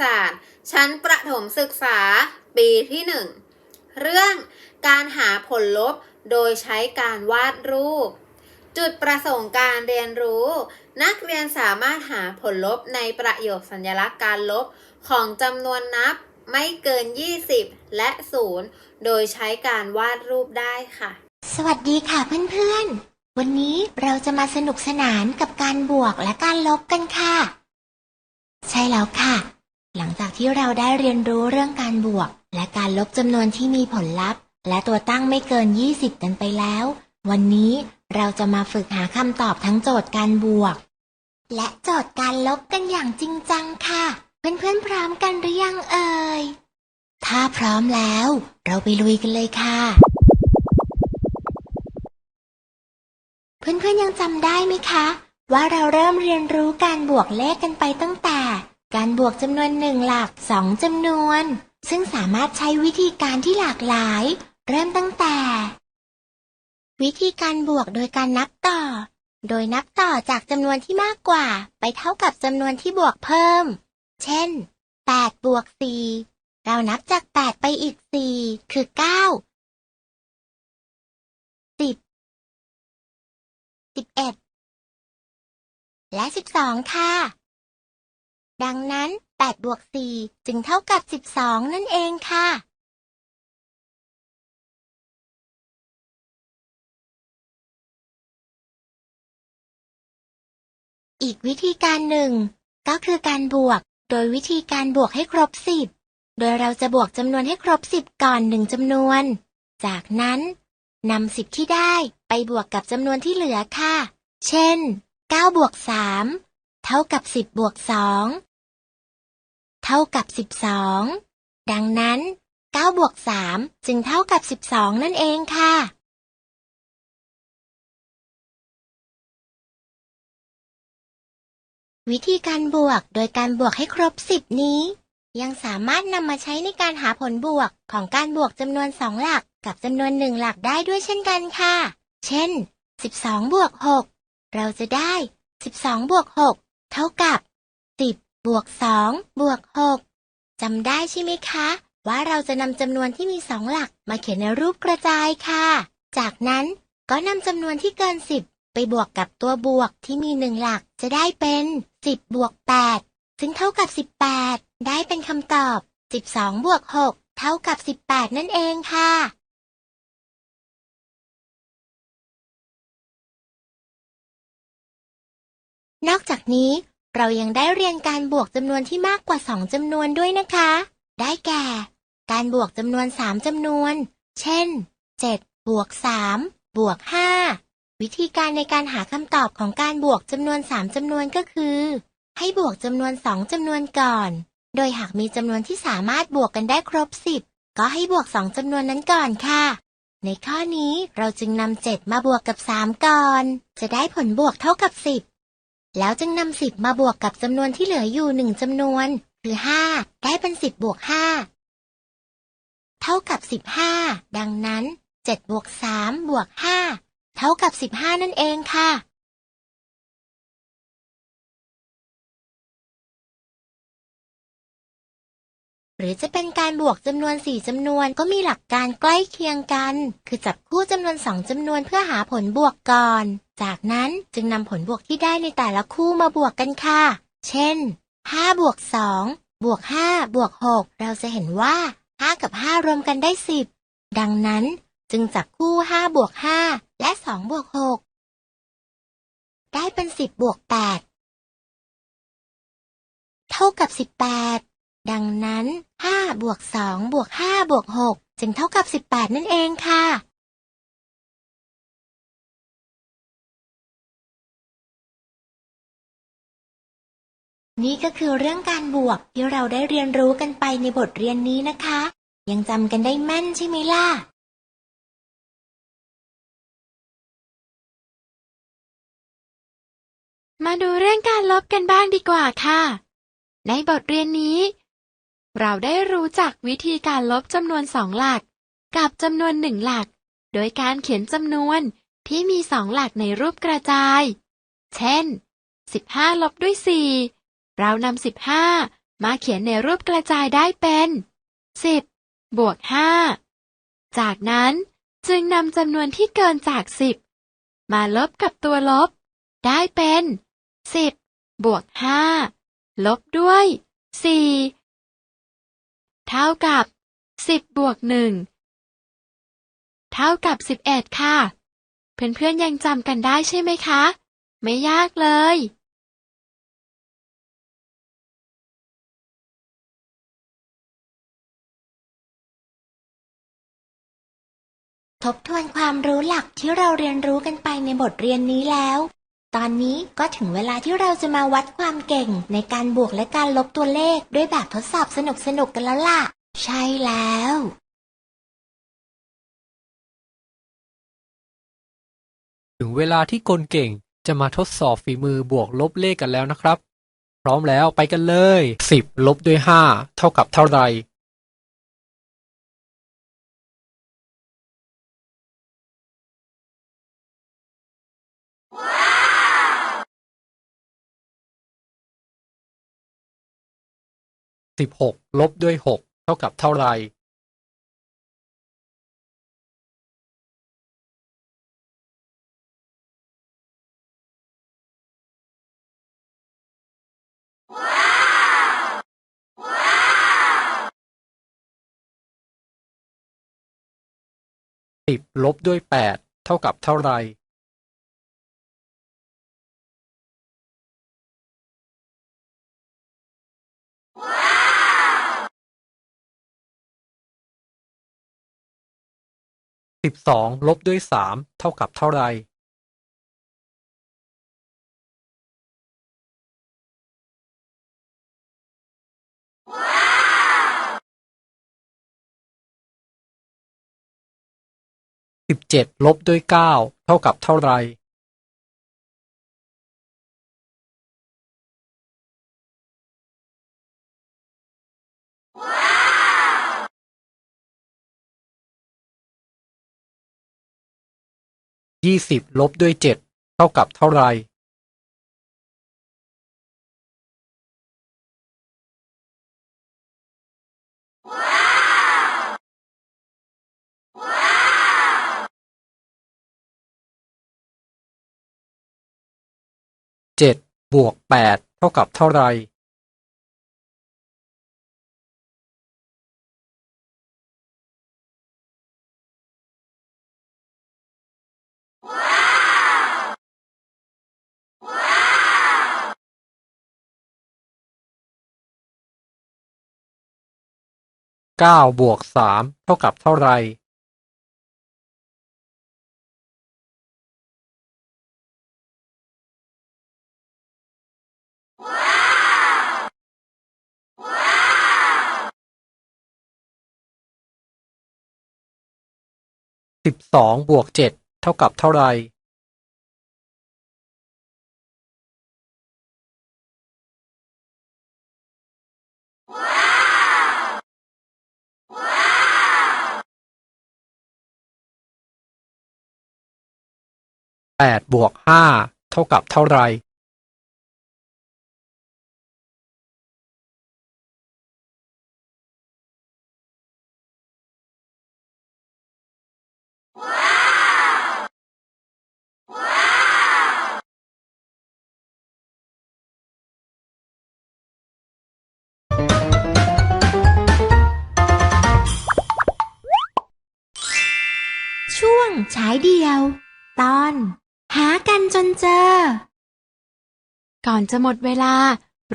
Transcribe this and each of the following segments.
ศาสตร์ ชั้นประถมศึกษา ปีที่ 1 เรื่องการหาผลลบโดยใช้การวาดรูป จุดประสงค์การเรียนรู้ นักเรียนสามารถหาผลลบในประโยคสัญลักษณ์การลบของจำนวนนับไม่เกิน 20 และ 0 โดยใช้การวาดรูปได้ค่ะ สวัสดีค่ะเพื่อนๆ วันนี้เราจะมาสนุกสนานกับการบวกและการลบกันค่ะ ใช่แล้วค่ะ หลังจากที่เราได้เรียนรู้เรื่องการบวก และการลบจำนวนที่มีผลลัพธ์ และตัวตั้งไม่เกิน 20 กันไปแล้ว วันนี้เราจะมาฝึกหาคำตอบทั้งโจทย์การบวก และโจทย์การลบกันอย่างจริงจังค่ะ เพื่อนๆพร้อมกันหรือยังเอ่ย ถ้าพร้อมแล้ว เราไปลุยกันเลยค่ะ เพื่อนๆยังจำได้ไหมคะ ว่าเราเริ่มเรียนรู้การบวกเลขกันไปตั้งแต่ การบวกจำนวนหนึ่งหลักสองจำนวน ซึ่งสามารถใช้วิธีการที่หลากหลาย เริ่มตั้งแต่ วิธีการบวกโดยการนับต่อ โดยนับต่อจากจำนวนที่มากกว่า ไปเท่ากับจำนวนที่บวกเพิ่ม เช่น8บวก4เรานับจาก 8 ไปอีก 4 คือ 9 10 11 และ 12 ค่ะ ดังนั้น8บวก4จึงเท่ากับ 12 นั่นเองค่ะ อีกวิธีการหนึ่ง ก็คือการบวก โดยวิธีการบวกให้ครบ 10 โดยเราจะบวกจำนวนให้ครบ 10 ก่อนหนึ่งจำนวน จากนั้นนำ10 ที่ได้ไปบวกกับจำนวนที่เหลือค่ะ เช่น9บวก3เท่ากับ 10บวก2 เท่ากับ 12 ดังนั้น9บวก3จึงเท่ากับ 12 นั่นเองค่ะ วิธีการบวกโดยการบวกให้ครบ 10 นี้ ยังสามารถนำมาใช้ในการหาผลบวกของการบวกจำนวน 2 หลักกับจำนวน 1 หลักได้ด้วยเช่นกันค่ะ เช่น 12 บวก 6 เราจะได้ 12 บวก 6 เท่ากับ บวก2บวก6จำได้ใช่ไหมคะ ว่าเราจะนำจำนวนที่มี2หลักมาเขียนในรูปกระจายค่ะ จากนั้นก็นำจำนวนที่เกิน10ไปบวกกับตัวบวกที่มี1หลักจะได้เป็น10บวก8ซึ่งเท่ากับ18ได้เป็นคำตอบ12บวก6เท่ากับ18นั่นเองค่ะนอกจากนี้ เรายังได้เรียนการบวกจำนวนที่มากกว่า 2จำนวนด้วยนะคะ ได้แก่ การบวกจำนวน 3จำนวน เช่น 7 บวก 3 บวก 5 วิธีการในการหาคำตอบของการบวกจำนวน 3จำนวนก็คือ ให้บวกจำนวน 2จำนวนก่อน โดยหากมีจำนวนที่สามารถบวกกันได้ครบ 10 ก็ให้บวก 2จำนวนนั้นก่อนค่ะ ในข้อนี้เราจึงนำ7มาบวกกับ 3 ก่อน จะได้ผลบวกเท่ากับ 10 แล้วจึงนำสิบมาบวกกับจำนวนที่เหลืออยู่หนึ่งจำนวน คือห้าได้เป็นสิบบวกห้าเท่ากับสิบห้าดังนั้นเจ็ดบวกสามบวกห้าเท่ากับสิบห้านั่นเองค่ะ รือจะเป็นการบวกจำนวน 4จำนวนก็มีหลักการใกล้เคียงกัน คือจับคู่จำนวน 2จำนวนเพื่อหาผลบวกก่อน จากนั้นจึงนำผลบวกที่ได้ในแต่ละคู่มาบวกกันค่ะ เช่น5บวก2บวก5บวก6เราจะเห็นว่า 5 กับ 5 รวมกันได้ 10 ดังนั้นจึงจับคู่5บวก5และ2บวก6ได้เป็น 10บวก8เท่ากับ 18 ดังนั้น บวก2บวก5บวก6จึงเท่ากับ18นั่นเองค่ะ นี่ก็คือเรื่องการบวกที่เราได้เรียนรู้กันไปในบทเรียนนี้นะคะ ยังจำกันได้แม่นใช่ไหมล่ะมาดูเรื่องการลบกันบ้างดีกว่าค่ะ ในบทเรียนนี้ เราได้รู้จักวิธีการลบจำนวนสองหลัก กับจำนวนหนึ่งหลัก โดยการเขียนจำนวนที่มีสองหลักในรูปกระจาย เช่น 15 ลบด้วย 4 เรานำ15 มาเขียนในรูปกระจายได้เป็นสิบบวกห้าจากนั้นจึงนำจำนวนที่เกินจากสิบมาลบกับตัวลบ ได้เป็นสิบบวกห้าลบด้วยสี่ ท่ากับสิบบวกหนึ่งเท่ากับสิบเอ็ดค่ะ เพื่อนๆยังจำกันได้ใช่ไหมคะ ไม่ยากเลย ทบทวนความรู้หลักที่เราเรียนรู้กันไปในบทเรียนนี้แล้ว ตอนนี้ก็ถึงเวลาที่เราจะมาวัดความเก่ง ในการบวกและการลบตัวเลขด้วยแบบทดสอบสนุกๆกันแล้วล่ะ ใช่แล้ว ถึงเวลาที่คนเก่งจะมาทดสอบฝีมือบวกลบเลขกันแล้วนะครับ พร้อมแล้วไปกันเลย 10 ลบด้วย 5 เท่ากับเท่าไหร่ 16ลบด้วย6เท่ากับเท่าไร่10ลบด้วย8เท่ากับเท่าไร สิบสองลบด้วยสามเท่ากับเท่าไรสิบเจ็ดลบด้วยเก้าเท่ากับเท่าไร หร่20ลบด้วย7เท่ากับเท่าไหร่7บวก8เท่ากับเท่าไร หร่9บวก3เท่ากับเท่าไหร่12บวก7เท่ากับเท่าไร แปดบวกห้าเท่ากับเท่าไหร่ช่วงฉายเดียว ตอน หากันจนเจอ ก่อนจะหมดเวลา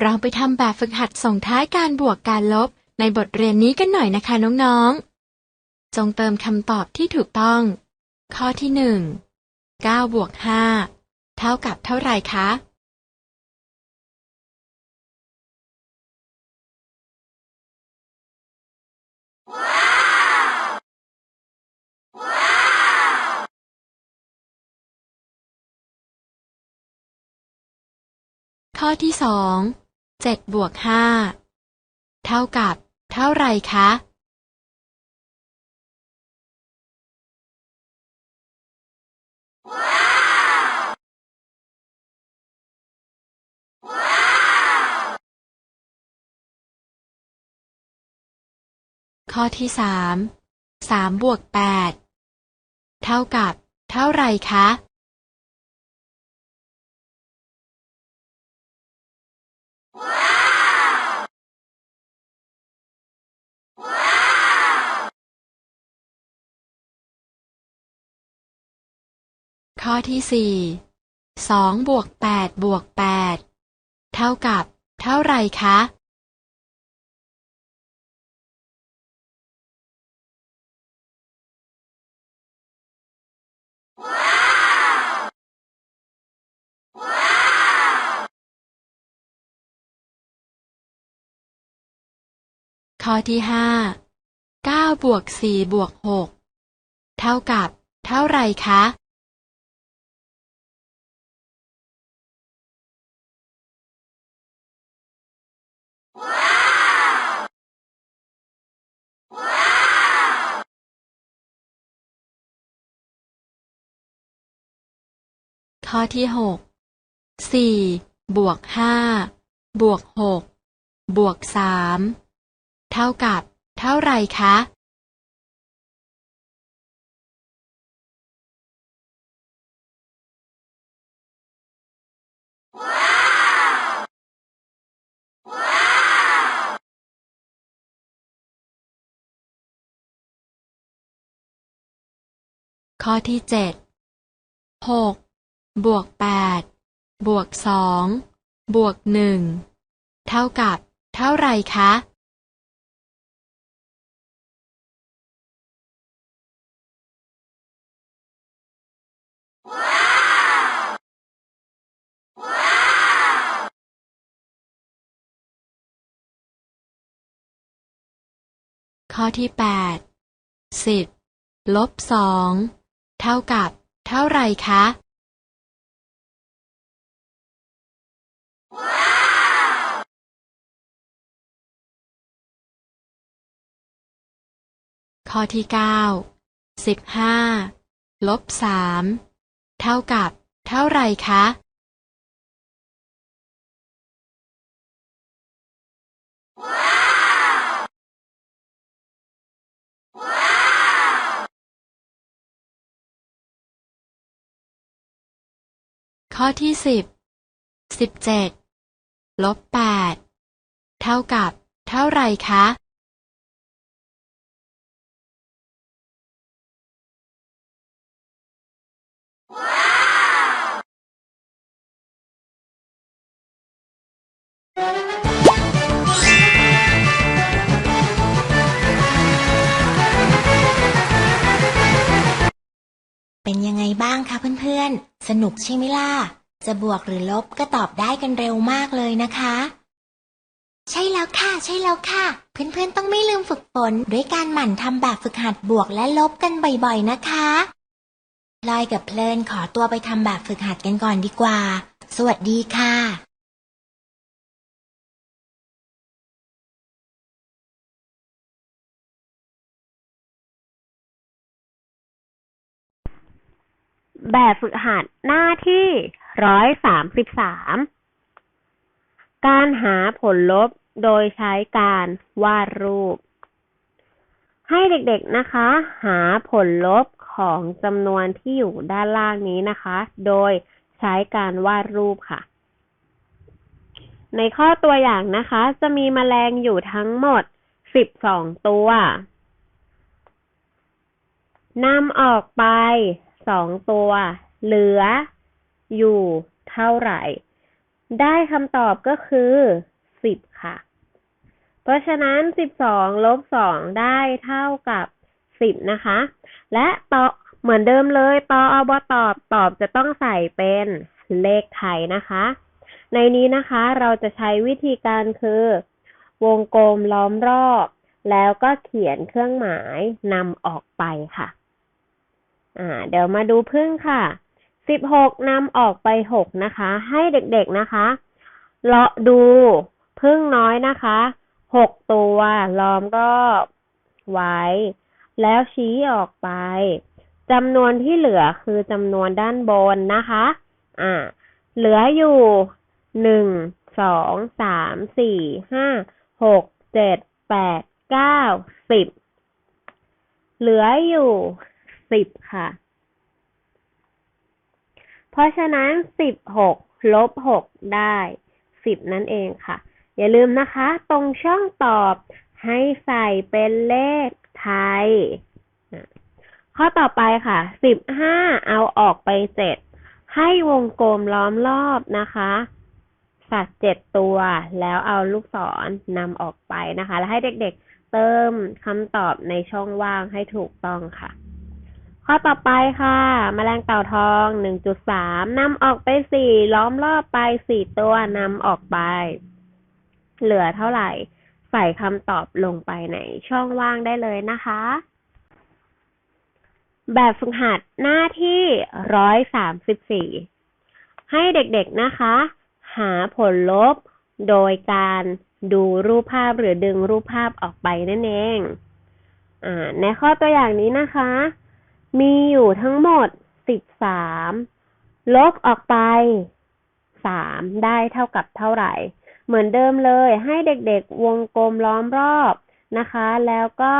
เราไปทำแบบฝึกหัดส่งท้ายการบวกการลบในบทเรียนนี้กันหน่อยนะคะน้องๆ จงเติมคำตอบที่ถูกต้อง ข้อที่หนึ่ง9บวก5เท่ากับเท่าไหร่คะ ข้อที่สอง7บวก5เท่ากับ เท่าไรคะ ข้อที่สามสามบวกแปดเท่ากับ เท่าไรคะ ข้อที่สี่สองบวกแปดบวกแปดเท่ากับ เท่าไรคะ ข้อที่ห้าเก้าบวกสี่บวกหกเท่ากับ เท่าไรคะ ข้อที่หกสี่บวกห้าบวกหกบวกสามเท่ากับ เท่าไรคะ ข้อที่เจ็ดหก บวกแปดบวกสองบวกหนึ่งเท่ากับ เท่าไรคะ ข้อที่แปดสิบลบสองเท่ากับ เท่าไรคะ ข้อที่เก้าสิบห้าลบสามเท่ากับ เท่าไรคะ ข้อที่สิบสิบเจ็ดลบแปดเท่ากับ เท่าไรคะ เป็นยังไงบ้างคะเพื่อนๆ สนุกใช่ไหมล่ะ จะบวกหรือลบก็ตอบได้กันเร็วมากเลยนะคะ ใช่แล้วค่ะ ใช่แล้วค่ะ เพื่อนๆต้องไม่ลืมฝึกฝนด้วยการหมั่นทำแบบฝึกหัดบวกและลบกันบ่อยๆนะคะลอยกับเพลินขอตัวไปทำแบบฝึกหัดกันก่อนดีกว่า สวัสดีค่ะ แบบฝึกหัดหน้าที่ร้อยสามสิบสามการหาผลลบโดยใช้การวาดรูป ให้เด็กๆนะคะ หาผลลบของจำนวนที่อยู่ด้านล่างนี้นะคะ โดยใช้การวาดรูปค่ะ ในข้อตัวอย่างนะคะ จะมีแมลงอยู่ทั้งหมดสิบสองตัวนำออกไป สองตัว เหลือ อยู่เท่าไหร่ ได้คำตอบก็คือสิบค่ะ เพราะฉะนั้นสิบสองลบสองได้เท่ากับสิบนะคะ และต่อเหมือนเดิมเลยตออบตอบตอบจะต้องใส่เป็นเลขไทยนะคะ ในนี้นะคะเราจะใช้วิธีการคือ วงกลมล้อมรอบ แล้วก็เขียนเครื่องหมายนำออกไปค่ะ อ่าเดี๋ยวมาดูพึ่งค่ะสิบหกนำออกไปหกนะคะ ให้เด็กๆนะคะ เลาะดูพึ่งน้อยนะคะหกตัวล้อมรอบไว้ แล้วชี้ออกไปจำนวนที่เหลือคือจำนวนด้านบนนะคะ อ่า เหลืออยู่หนึ่งสองสามสี่ห้าหกเจ็ดแปดเก้าสิบเหลืออยู่ สิบค่ะ เพราะฉะนั้นสิบหกลบหกได้สิบนั่นเองค่ะ อย่าลืมนะคะ ตรงช่องตอบให้ใส่เป็นเลขไทย ข้อต่อไปค่ะสิบห้าเอาออกไปเจ็ดให้วงกลมล้อมรอบนะคะสัตว์เจ็ดตัวแล้วเอาลูกศรนำออกไปนะคะ แล้วให้เด็กๆเติมคำตอบในช่องว่างให้ถูกต้องค่ะ ข้อต่อไปค่ะแมลงเต่าทองหนึ่งจุดสามนำออกไปสี่ล้อมรอบไปสี่ตัวนำออกไป เหลือเท่าไหร่ ใส่คำตอบลงไปในช่องว่างได้เลยนะคะ แบบฝึกหัดหน้าที่ร้อยสามสิบสี่ให้เด็กๆนะคะ หาผลลบโดยการดูรูปภาพหรือดึงรูปภาพออกไปนั่นเองอในข้อตัวอย่างนี้นะคะ มีอยู่ทั้งหมดสิบสามลบออกไปสามได้เท่ากับเท่าไหร่ เหมือนเดิมเลยให้เด็กๆวงกลมล้อมรอบนะคะ แล้วก็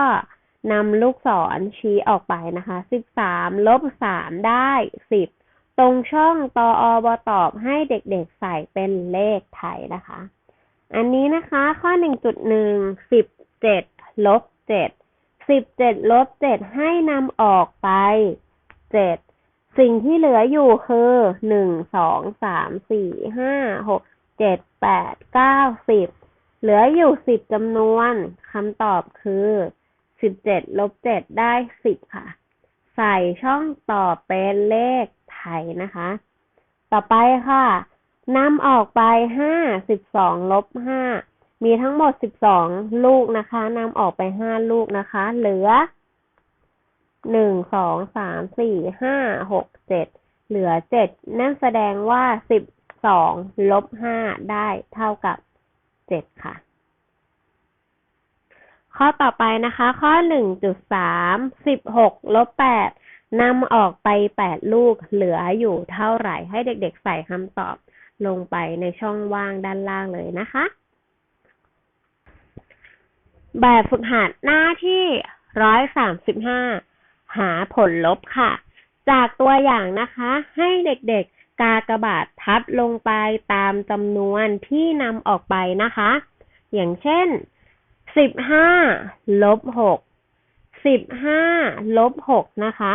นำลูกศรชี้ออกไปนะคะสิบสามลบสามได้สิบตรงช่องตออบตอบให้เด็กๆใส่เป็นเลขไทยนะคะ อันนี้นะคะข้อหนึ่งจุดหนึ่งสิบเจ็ดลบเจ็ด สิบเจ็ดลบเจ็ดให้นำออกไปเจ็ดสิ่งที่เหลืออยู่คือหนึ่งสองสามสี่ห้าหกเจ็ดแปดเก้าสิบเหลืออยู่สิบจำนวนคำตอบคือสิบเจ็ดลบเจ็ดได้สิบค่ะ ใส่ช่องต่อเป็นเลขไทยนะคะ ต่อไปค่ะนำออกไปห้าสิบสองลบห้า มีทั้งหมดสิบสองลูกนะคะนำออกไปห้าลูกนะคะ เหลือหนึ่งสองสามสี่ห้าหกเหลือเจ็ดนั่นแสดงว่าสิบสองลบห้าได้เท่ากับเจ็ดค่ะ ข้อต่อไปนะคะ ข้อหนึ่งจุดสามสิบหกลบแปดนำออกไปแปดลูก เหลืออยู่เท่าไหร่ ให้เด็กๆใส่คำตอบลงไปในช่องว่างด้านล่างเลยนะคะ แบบฝึกหัดหน้าที่ร้อยสามสิบห้าหาผลลบค่ะ จากตัวอย่างนะคะ ให้เด็กๆ กากบาททับลงไปตามจำนวนที่นำออกไปนะคะ อย่างเช่นสิบห้าลบหกสิบห้าลบหกนะคะ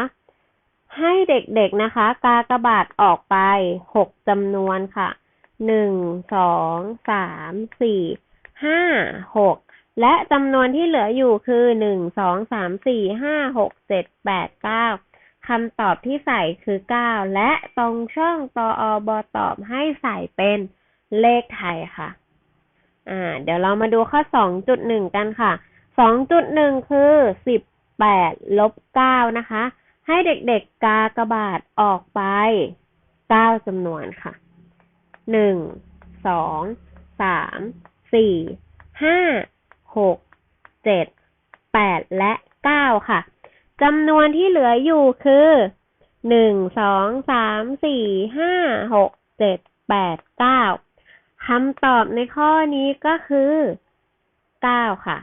ให้เด็กๆนะคะ กากบาทออกไปหกจำนวนค่ะหนึ่งสองสามสี่ห้าหก และจำนวนที่เหลืออยู่คือหนึ่งสองสามสี่ห้าหกเจ็ดแปดเก้าคำตอบที่ใส่คือเก้าและตรงช่องตออบตอบให้ใส่เป็นเลขไทยค่ะ อ่า เดี๋ยวเรามาดูข้อสองจุดหนึ่งกันค่ะสองจุดหนึ่งคือสิบแปดลบเก้านะคะ ให้เด็กๆกากระบาทออกไปเก้าจำนวนค่ะหนึ่งสองสามสี่ห้า หกเจ็ดแปดและเก้าค่ะจำนวนที่เหลืออยู่คือหนึ่งสองสามสี่ห้าหกเจ็ดแปดเก้าคำตอบในข้อนี้ก็คือเก้าค่ะ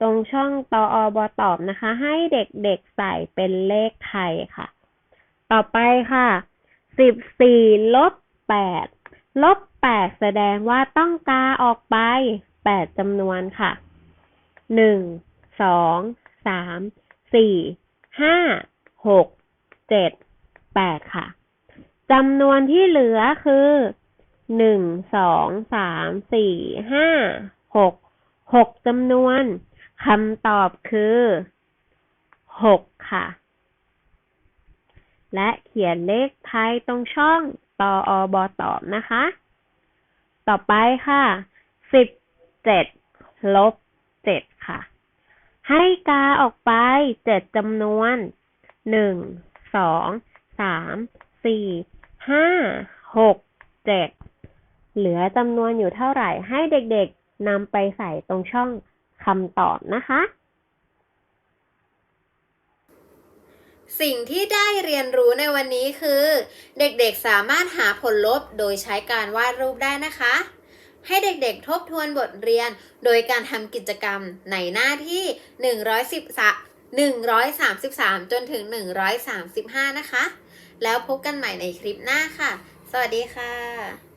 ตรงช่องตออบตอบนะคะ ให้เด็กๆใส่เป็นเลขไทยค่ะ ต่อไปค่ะสิบสี่ลบแปดลบแปดแสดงว่าต้องกาออกไป แปดจำนวนค่ะหนึ่งสองสามสี่ห้าหกเจ็ดแปดค่ะจำนวนที่เหลือคือหนึ่งสองสามสี่ห้าหกหกจำนวนคำตอบคือหกค่ะ และเขียนเลขไทยตรงช่องตออบอตอบนะคะ ต่อไปค่ะสิบ เจ็ดลบเจ็ดค่ะ ให้กาออกไปเจ็ดจำนวนหนึ่งสองสามสี่ห้าหกเจ็ดเหลือจำนวนอยู่เท่าไหร่ให้เด็กๆนำไปใส่ตรงช่องคำตอบนะคะ สิ่งที่ได้เรียนรู้ในวันนี้คือ เด็กๆสามารถหาผลลบโดยใช้การวาดรูปได้นะคะ ให้เด็กๆทบทวนบทเรียน โดยการทำกิจกรรมในหน้าที่ 133 จนถึง 135 นะคะ แล้วพบกันใหม่ในคลิปหน้าค่ะ สวัสดีค่ะ